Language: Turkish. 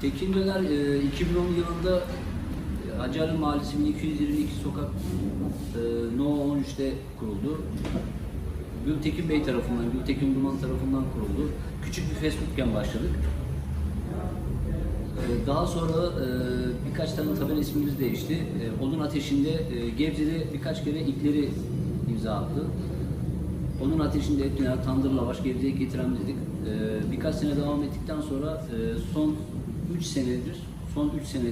Tekin Döner e, 2010 yılında e, Hacerli Mahallesi 1222 sokak e, No 13'te kuruldu. Gültekin Bey tarafından, Gültekin Duman tarafından kuruldu. Küçük bir fast foodken başladık. E, Daha sonra e, birkaç tane tabela ismimiz değişti. E, Odun Ateşi'nde e, Gebze'de birkaç kere ilkleri imza attı. Onun ateşinde et döner, tandır lavaş Gebze'ye getiren dedik. E, birkaç sene devam ettikten sonra e, son 3 senedir, son 3 senedir